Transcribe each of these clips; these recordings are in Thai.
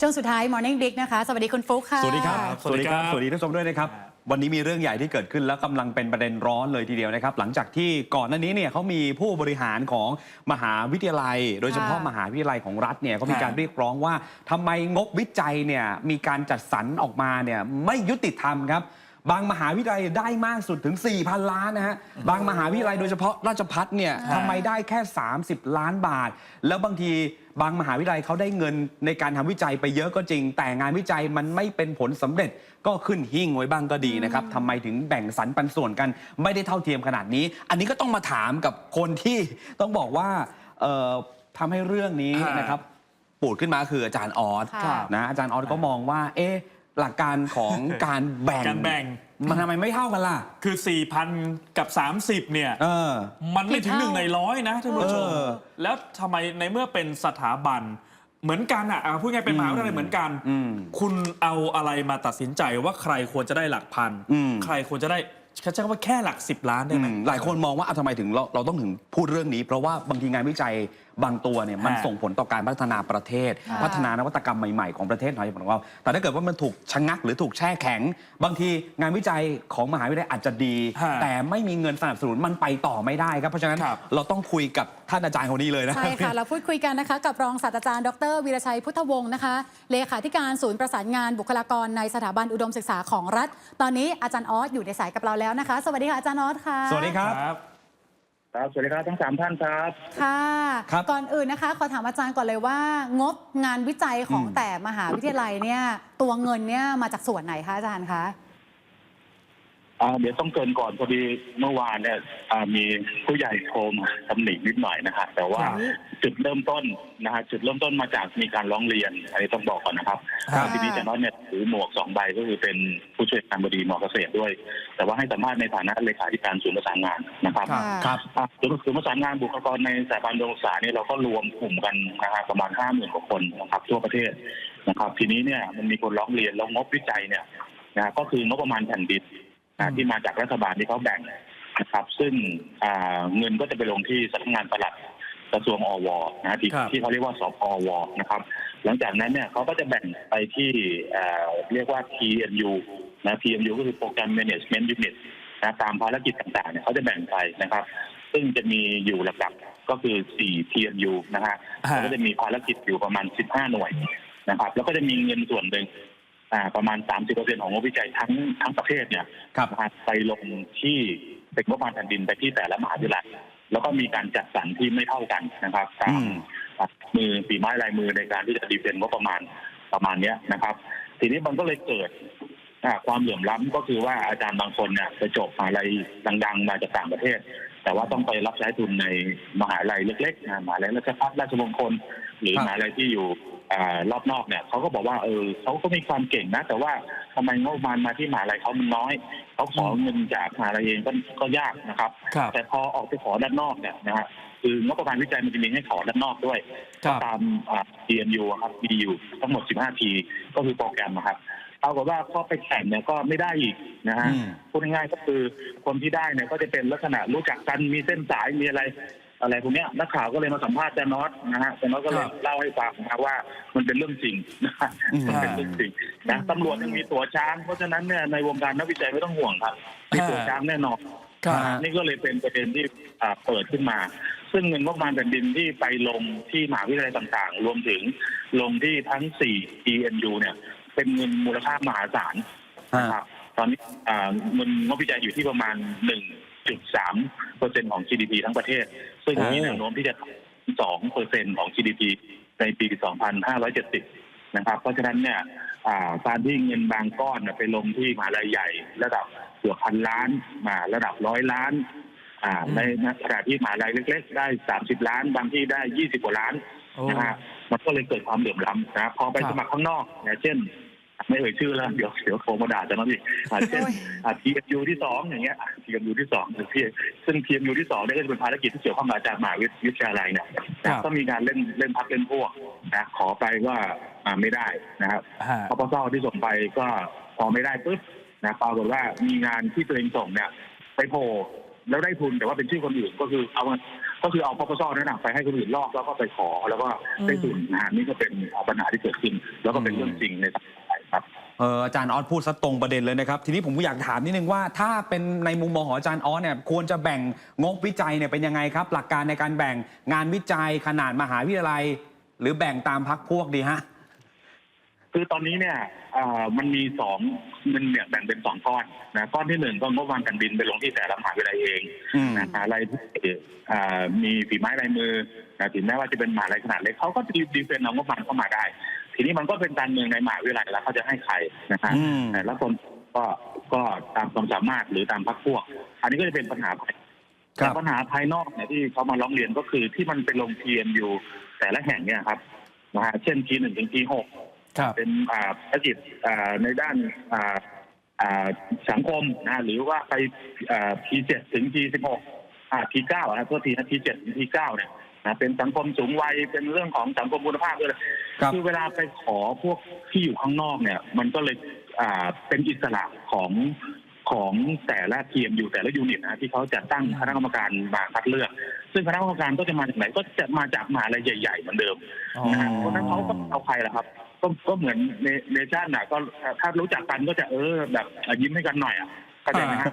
ช่วงสุดท้าย Morning Dig นะคะ สวัสดีคุณฟุ๊กค่ะ สวัสดีครับ สวัสดีครับ สวัสดีท่านผู้ชมด้วยนะครับ วันนี้มีเรื่องใหญ่ที่เกิดขึ้นแล้วกำลังเป็นประเด็นร้อนเลยทีเดียวนะครับ หลังจากที่ก่อนหน้านี้เนี่ยเขามีผู้บริหารของมหาวิทยาลัย โดยเฉพาะค่ะมหาวิทยาลัยของรัฐเนี่ยเขามีการค่ะเรียกร้องว่าทำไมงบวิจัยเนี่ยมีการจัดสรรออกมาเนี่ยไม่ยุติธรรมครับ บางมหาวิทยาลัยได้มากสุดถึง 4,000 ล้านนะฮะบางมหาวิทยาลัยโดยเฉพาะราชพัฒเนี่ยค่ะทำไมได้แค่ 30 ล้านบาท แล้วบางทีบางมหาวิทยาลัยเขาได้เงินในการทำวิจัยไปเยอะก็จริง แต่งานวิจัยมันไม่เป็นผลสำเร็จก็ขึ้นหิ้งไว้บ้างก็ดีนะครับทำไมถึงแบ่งสรรปันส่วนกันไม่ได้เท่าเทียมขนาดนี้ อันนี้ก็ต้องมาถามกับคนที่ต้องบอกว่าเอ่อทำให้เรื่องนี้ฮะนะครับปูดขึ้นมาคืออาจารย์ออสค่ะนะอาจารย์ออสก็มองว่าเอ๊ะ หลักการของการแบ่งการแบ่ง มันทำไมไม่เท่ากันล่ะ คือ 4,000 กับ 30 เนี่ย เออ มันไม่ถึงผิดหเท่านึ่งในร้อยนะท่านผู้ชม เออแล้วทำไมในเมื่อเป็นสถาบัน เหมือนกันอะอะพูดง่ายเป็นมหาวิทยาลัยเหมือนกัน อืมคุณเอาอะไรมาตัดสินใจว่าใครควรจะได้หลักพัน อืม ใครควรจะได้ ใช้คำว่าแค่หลัก 10 ล้านได้ไหมอืมหลายคนมองว่าอะทำไมถึงเราเราต้องถึงพูดเรื่องนี้ เพราะว่าบางทีงานวิจัยบางตัวเนี่ยมันฮะส่งผลต่อการพัฒนาประเทศ ค่ะ พัฒนานวัตกรรมใหม่ๆ ของประเทศไทยของเราแต่ถ้าเกิดว่ามันถูกชะงักหรือถูกแช่แข็ง บางทีงานวิจัยของมหาวิทยาลัยอาจจะดี ฮะแต่ไม่มีเงินสนับสนุนมันไปต่อไม่ได้ครับเพราะฉะนั้นครับ เราต้องคุยกับท่านอาจารย์คนนี้เลยนะ ใช่ค่ะ เราพูดคุยกันนะคะกับรองศาสตราจารย์ดรวีรชัยพุทธวงศ์นะคะ เลขาธิการศูนย์ประสานงานบุคลากรในสถาบันอุดมศึกษาของรัฐ ตอนนี้อาจารย์ออสอยู่ในสายกับเราแล้วนะคะ สวัสดีค่ะอาจารย์ออสค่ะ สวัสดีครับครับ ครับสวัสดีครับทั้งสามท่านครับ ค่ะครับก่อนอื่นนะคะขอถามอาจารย์ก่อนเลยว่า งบงานวิจัยของอืม แต่มหาวิทยาลัยเนี่ยตัวเงินเนี่ยมาจากส่วนไหนคะอาจารย์คะ อ่าเดี๋ยวต้องเกรินก่อนพอดีเมื่อวานเนี่ยอ่ามีผู้ใหญ่โทรมาตำหนินิดหน่อยนะฮะแต่ว่าครับจุดเริ่มต้นนะฮะจุดเริ่มต้นมาจากมีการร้องเรียนอันนี้ต้องบอกก่อนนะครับครับ ทีนี้อาจารย์น้อยเนี่ยถือหมวกสองใบก็คือเป็นผู้ช่วยการบดีมอเกษตรด้วย แต่ว่าให้สัมภาษณ์ในฐานะเลขาธิการศูนย์ประสานงานนะครับครับครับ อะศูนย์ศูนย์ประสานงานบุคลากรในสถาบันดศึกษาเนี่ยเราก็รวมกลุ่มกันนะฮะประมาณห้าหมื่นกว่าคนนะครับทั่วประเทศนะครับ ทีนี้เนี่ยมันมีคนร้องเรียนแล้วงบวิจัยเนี่ยนะฮะก็คืองบประมาณแผ่นดินนะ ที่มาจากรัฐบาลที่เขาแบ่งนะครับ ซึ่งอ่าเงินก็จะไปลงที่สำนักงานปลัดกระทรวงอวนะฮะที่ครับที่เขาเรียกว่าสพวนะครับ หลังจากนั้นเนี่ยเขาก็จะแบ่งไปที่อ่าเรียกว่า PMU นะ PMU ก็คือ Program Management Unit นะตามภารกิจต่างๆเนี่ยเขาจะแบ่งไปนะครับ ซึ่งจะมีอยู่หลักๆก็คือ 4 PMU นะฮะฮะแล้วก็จะมีภารกิจอยู่ประมาณ 15 หน่วยนะครับ แล้วก็จะมีเงินส่วนหนึ่งอ่า ประมาณ 30%ของงบวิจัยทั้งทั้งประเทศเนี่ยครับนะฮะไปลงที่เป็นงบประมาณแผ่นดินไปที่แต่ละมหาวิทยาลัยแล้วก็มีการจัดสรรที่ไม่เท่ากันนะครับตาอืมมมือฝีไม้ลายมือในการที่จะดีเฟนงบประมาณประมาณเนี้ยนะครับ ทีนี้มันก็เลยเกิดอ่าความเหลื่อมล้ำก็คือว่าอาจารย์บางคนเนี่ยไปจบมหาลัยดัง ๆ มาจากต่างประเทศ แต่ว่าต้องไปรับใช้ทุนในมหาลัยเล็กๆนะมหาลัยราชภัฏราชมงคล หรือครับมหาลัยที่อยู่อ่า รอบนอกเนี่ยเขาก็บอกว่าเออเขาก็มีความเก่งนะ แต่ว่าทำไมงบประมาณมาที่มหาลัยเขามันน้อยเขาขอเงินจากมหาลัยเองก็ก็ยากนะครับครับ แต่พอออกไปขอด้านนอกเนี่ยนะฮะคืองบประมาณวิจัยมันจะมีให้ขอด้านนอกด้วยครับตามอ่า DMU อะครับมีอยู่ทั้งหมด 15 ทีก็คือโปรแกรมนะครับเอากับว่าข้อไปแข่งเนี่ยก็ไม่ได้อีกนะฮะอืมพูดง่ายๆก็คือคนที่ได้เนี่ยก็จะเป็นลักษณะรู้จักกันมีเส้นสายมีอะไร อะไรพวกนี้นักข่าวก็เลยมาสัมภาษณ์แจนอสนะฮะแจนอสก็เลยเล่าให้ฟังนะว่ามันเป็นเรื่องจริงนะมันเป็นเรื่องจริงนะตำรวจยังมีตัวช้าง เพราะฉะนั้นเนี่ยในวงการนักวิจัยไม่ต้องห่วงครับมีตัวช้างแน่นอนนี่ก็เลยเป็นประเด็นที่เปิดขึ้นมา ซึ่งเงินงบประมาณแผ่นดินที่ไปลงที่มหาวิทยาลัยต่างๆ รวมถึงลงที่ทั้ง 4 e n u เนี่ย เป็นเงินมูลค่ามหาศาลนะครับตอนนี้เงินงบวิจัยอยู่ที่ประมาณหนึ่ง 0.3%ของ GDP ทั้งประเทศ ซึ่งมีแนวโน้มที่จะ 2%ของ GDP ในปี 2570 นะครับ เพราะฉะนั้นเนี่ยการที่เงินบางก้อนไปลงที่มหาลัยใหญ่ ระดับเกือบพันล้านมาระดับร้อยล้านในขณะที่มหาลัยเล็ก ๆ ได้ 30 ล้าน บางที่ได้ 20 กว่าล้านนะฮะมันก็เลยเกิดความเหลื่อมล้ำนะพอไปสมัครข้างนอกอย่างเช่น ไม่เอ่ยชื่อแล้วเดี๋ยวเดี๋ยวโทรมาด่าจะนะพี่อ่าเช่นโอ้ยอ่า TMU ที่สองอย่างเงี้ย TMU ที่สองหรือพี่ซึ่ง TMU ที่สองเนี่ยก็จะเป็นภารกิจที่เกี่ยวข้องกับอาจารย์มหาวิทยาลัยเนี่ยครับก็มีการเล่นเล่นพักเล่นพวกนะขอไปว่าอ่าไม่ได้นะครับฮะพปสที่ส่งไปก็พอไม่ได้ปุ๊บนะปรากฏว่ามีงานที่ตัวเองส่งเนี่ย ไปโผล่แล้วได้ทุนแต่ว่าเป็นชื่อคนอื่นก็คือเอาก็คือเอาปปสนั่นนะไปให้คนอื่นลอกแล้วก็ไปขอแล้วก็ได้ทุนนะฮะนี่ก็เป็นปัญหาที่เกิดขึ้น แล้วก็เป็นเรื่องจริงในสังคมไทย ครับเอออาจารย์ออสพูดซะตรงประเด็นเลยนะครับ ทีนี้ผมอยากถามนิดนึงว่าถ้าเป็นในมุมมองของอาจารย์ออสเนี่ยควรจะแบ่งงบวิจัยเนี่ยเป็นยังไงครับ หลักการในการแบ่งงานวิจัยขนาดมหาวิทยาลัย หรือแบ่งตามพักพวกดีฮะคือตอนนี้เนี่ยเอ่อมันมีสองมันเนี่ยแบ่งเป็นสองก้อนนะก้อนที่หนึ่งก็งบประมาณการบินไปลงที่แต่ละมหาวิทยาลัยเองอืมนะอะไรที่เอ่อมีฝีไม้ลายมือนะถึงแม้ว่าจะเป็นมหาลัยขนาดเล็กเขาก็ดีดีเฟนเอางบประมาณเข้ามาได้ ทีนี้มันก็เป็นการเมืองในมหาวิทยาลัยแล้วเขาจะให้ใครนะฮะอืมแต่ละคนก็ก็ตามความสามารถหรือตามพรรคพวก อันนี้ก็จะเป็นปัญหาภายครัแต่บปัญหาภายนอกเนี่ยที่เขามาร้องเรียนก็คือที่มันเป็นลง TMU แต่ละแห่งเนี่ยครับนะฮะเช่น T1 ถึง T6 ครับเป็นอ่าภารกิจอ่าในด้านอ่าอ่าสังคมนะหรือว่าไปอ่า P7 ถึง P16 อ่า P9 นะตัวทีนะ P7 ถึง P9 เนี่ย นะเป็นสังคมสูงวัยเป็นเรื่องของสังคมคุณภาพด้วยครับ คือเวลาไปขอพวกที่อยู่ข้างนอกเนี่ย มันก็เลยอ่าเป็นอิสระของของแต่ละทีมอยู่แต่ละยูนิตนะที่เขาจะตั้งคณะกรรมการมาคัดเลือก ซึ่งคณะกรรมการก็จะมาจากไหนก็จะมาจากมหาลัยใหญ่ๆเหมือนเดิมอ๋อนะฮะเพราะฉะนั้นเขาก็เอาใครล่ะครับก็ก็เหมือนในเนชั่นน่ะก็ถ้ารู้จักกันก็จะเออแบบยิ้มให้กันหน่อยอะ เข้าใจไหมฮะ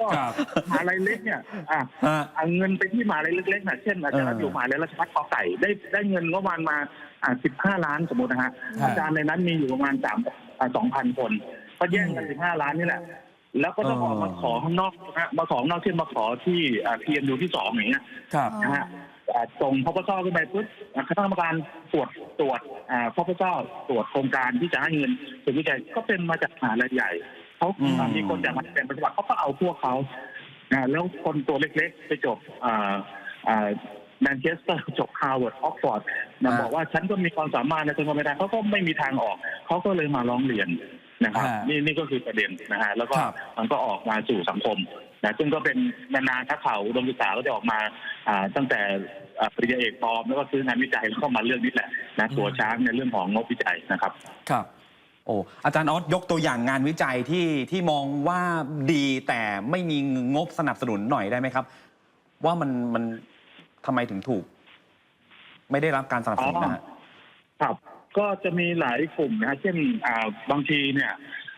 ก็ครับมหาลัยเล็กเนี่ยอะฮะ เอาเงินไปที่มหาลัยเล็กๆน่ะเช่นอาจารเอย์ออยู่มหาลัยราชภัฏกอไก่ได้ได้เงินงบประมาณมาอ่าสิบห้าล้านสมมตินะฮะครับอาจารย์ในนั้นมีอยู่ประมาณสามสองพันคน ก็แย่งกันสิบห้าล้านนี่แหละ แล้วก็ต้องออกมาขอข้างนอกนะฮะมาขอข้างนอกเช่นมาขอที่พีเอ็มยูที่สองอย่างเงี้ย ครับนะฮะอ่าส่งพปชขึ้นไปปุ๊บอ่าคณะกรรมการตรวจตรวจอ่าพปชตรวจโครงการที่จะให้เงินส่วนวิจัยก็เป็นมาจากมหาลัยใหญ่ เขาอืมอ่ามีคนจากมหาลัยปฏิบัติเขาก็เอาพวกเขานะแล้วคนตัวเล็กๆ ไปจบอ่าอ่าแมนเชสเตอร์จบฮาร์วาร์ดออกฟอร์ดนะบอกว่าฉันก็มีความสามารถในทางการไม่ได้เขาก็ไม่มีทางออก เขาก็เลยมาร้องเรียนนะครับฮะนี่นี่ก็คือประเด็นนะฮะแล้วก็ครับ มันก็ออกมาสู่สังคมนะซึ่งก็เป็นนานๆถ้าข่าวอุดมศึกษาก็จะออกมาอ่าตั้งแต่อ่าปริญญาเอกปลอมแล้วก็ซื้องานวิจัยแล้วก็มาเรื่องนี้แหละนะตัวช้างในเรื่องของงบวิจัยนะครับ ครับ โอ้อาจารย์ออสยกตัวอย่างงานวิจัยที่ที่มองว่าดีแต่ไม่มีงบสนับสนุนหน่อยได้ไหมครับ ว่ามันมันทำไมถึงถูก ไม่ได้รับการสนับสนุนนะฮะครับ ก็จะมีหลายกลุ่มนะฮะเช่นอ่าบางทีเนี่ย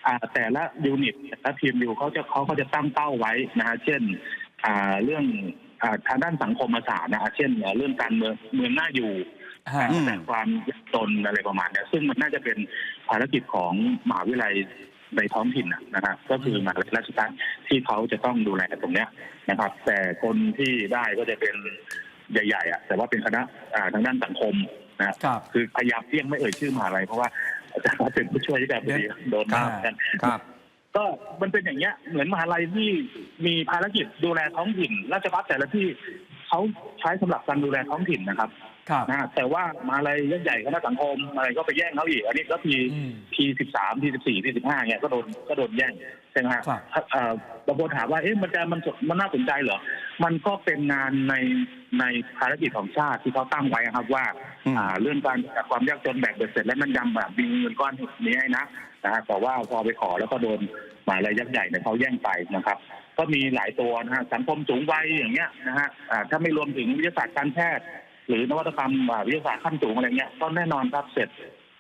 อ่าแต่ละยูนิตแต่ละทีมอยู่เขาจะเขาก็จะตั้งเป้าไว้นะฮะเช่น อ่าเรื่อง อ่าทางด้านสังคมศาสตร์นะฮะเช่นเรื่องการเมืองเมืองน่าอยู่ฮะอืมแต่ความยากจนอะไรประมาณเนี้ยซึ่งมันน่าจะเป็นภารกิจของมหาวิทยาลัยในท้องถิ่นนะนะครับ ก็คือมหาวิทยาลัยราชภัฏที่เขาจะต้องดูแลตรงเนี้ยนะครับ แต่คนที่ได้ก็จะเป็นใหญ่ๆอะแต่ว่าเป็นคณะอ่าทางด้านสังคมนะครับครับ คือพยายามเลี่ยงไม่เอ่ยชื่อมหาลัยเพราะว่าอาจารย์เขาเป็นผู้ช่วยที่การบดีโดนครับเหมือนกัน ครับ ก็มันเป็นอย่างเงี้ยเหมือนมหาลัยที่มีภารกิจดูแลท้องถิ่นราชภัฏแต่ละที่เขาใช้สำหรับการดูแลท้องถิ่นนะครับ นะฮะแต่ว่ามาอะไรใหญ่ๆคณะสังคมอะไรก็ไปแย่งเขาอีก อันนี้ก็ทีอืมทีสิบสามทีสิบสี่ทีสิบห้าเนี่ยก็โดนก็โดนแย่งใช่ไหมฮะครับเอ่อบางคนถามว่าเอ๊ะมันจะมันมันน่าสนใจเหรอ มันก็เป็นงานในในภารกิจของชาติที่เขาตั้งไว้ครับว่าอืมอ่าเรื่องการจัดความยากจนแบ่งเบ็ดเสร็จและมันยำแบบมีเงินก้อนนี้ให้นะนะฮะแต่ว่าพอไปขอแล้วก็โดนหมายรายยักษ์ใหญ่เนี่ยเขาแย่งไปนะครับ ก็มีหลายตัวนะฮะสังคมสูงวัยอย่างเงี้ยนะฮะอ่าถ้าไม่รวมถึงวิทยาศาสตร์การแพทย์ หรือนวัตกรรมอ่าวิทยาศาสตร์ขั้นสูงอะไรเงี้ยก็แน่นอนครับเสร็จ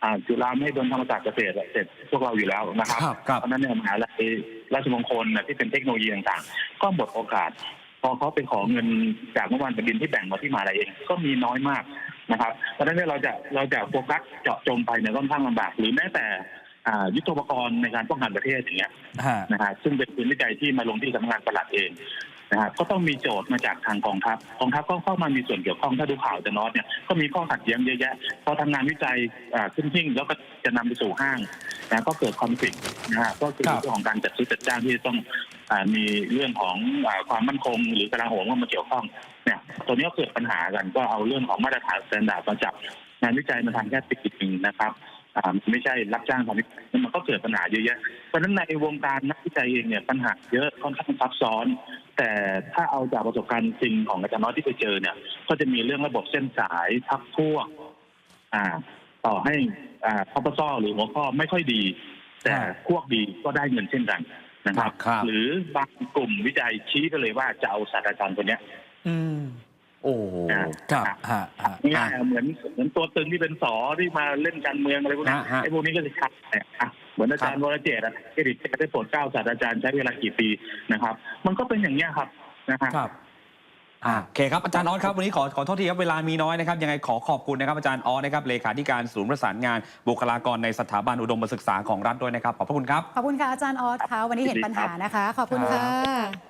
อ่าจุฬาไม่ให้โดนธรรมศาสตร์เกษตรอะเสร็จพวกเราอยู่แล้วนะครับครับครับเพราะฉะนั้นเนี่ยมหาลัยราชมงคลน่ะที่เป็นเทคโนโลยีต่างๆ ก็หมดโอกาส พอเขาไปขอเงินจากเมื่อวานแผ่นดินที่แบ่งมาที่มหาลัยเองก็มีน้อยมากนะครับเพราะฉะนั้นเนี่ยเราจะเราจะโฟกัสเจาะจงไปเนี่ยค่อนข้างลำบากหรือแม้แต่อ่ายุทโธปกรณ์ในการป้องกันประเทศอย่างเงี้ยฮะนะฮะซึ่งเป็นศูนย์วิจัยที่มาลงที่สำนักงานปลัดเอง นะฮะก็ต้องมีโจทย์มาจากทางกองทัพกองทัพก็เข้ามามีส่วนเกี่ยวข้องถ้าดูข่าวจะนอตเนี่ยก็มีข้อขัดแย้งเยอะแยะพอทำงานวิจัยอ่าขึ้นหิ่งแล้วก็จะนำไปสู่ห้างนะก็เกิดคอนฟ lict นะฮะก็คือครับเรื่องของการจัดซื้อจัดจ้างที่จะต้องอ่ามีเรื่องของอ่าความมั่นคง หรือกลาโหมเข้ามาเกี่ยวข้องเนี่ยตัวนี้ก็เกิดปัญหากันก็เอาเรื่องของมาตรฐานสแตนดาร์ดมาจับงานวิจัยมาทำแค่ปีหนึ่งนะครับ อ่าไม่ใช่รับจ้างทำวิจัยมันก็เกิดปัญหาเยอะแยะเพราะฉะนั้นในวงการนักวิจัยเองเนี่ยปัญหาเยอะค่อนข้างซับซ้อน แต่ถ้าเอาจากประสบการณ์จริงของอาจารย์น้อยที่ไปเจอเนี่ย ก็จะมีเรื่องระบบเส้นสายพักพวก อ่า ต่อให้อ่าพปซหรือหัวข้อไม่ค่อยดี แต่ครับพวกดีก็ได้เงินเช่นกันนะครับครับหรือบางกลุ่มวิจัยชี้ไปเลยว่าจะเอาศาสตราจารย์คนเนี้ยอืม โอ้โหครับฮะฮะง่ายๆเหมือนเหมือนตัวตึงที่เป็นสอที่มาเล่นการเมืองอะไรพวกนี้ฮะฮะไอ้พวกนี้ก็จะชัดเนี่ยอะเหมือนอาจารย์วรเจตน์อะเครดิตได้โปรดเกล้าศาสตราจารย์ใช้เวลากี่ปีนะครับ มันก็เป็นอย่างนี้ยครับนะฮะครับอ่าโอเคครับอาจารย์ออสครับวันนี้ขอขอโทษทีครับเวลามีน้อยนะครับยังไงขอขอบคุณนะครับอาจารย์ออสนะครับเลขาธิการศูนย์ประสานงานบุคลากรในสถาบันอุดมศึกษาของรัฐด้วยนะครับขอบพระคุณครับขอบคุณค่ะอาจารย์ออสค่ะวันนี้เห็นปัญหานะคะ ขอบคุณค่ะ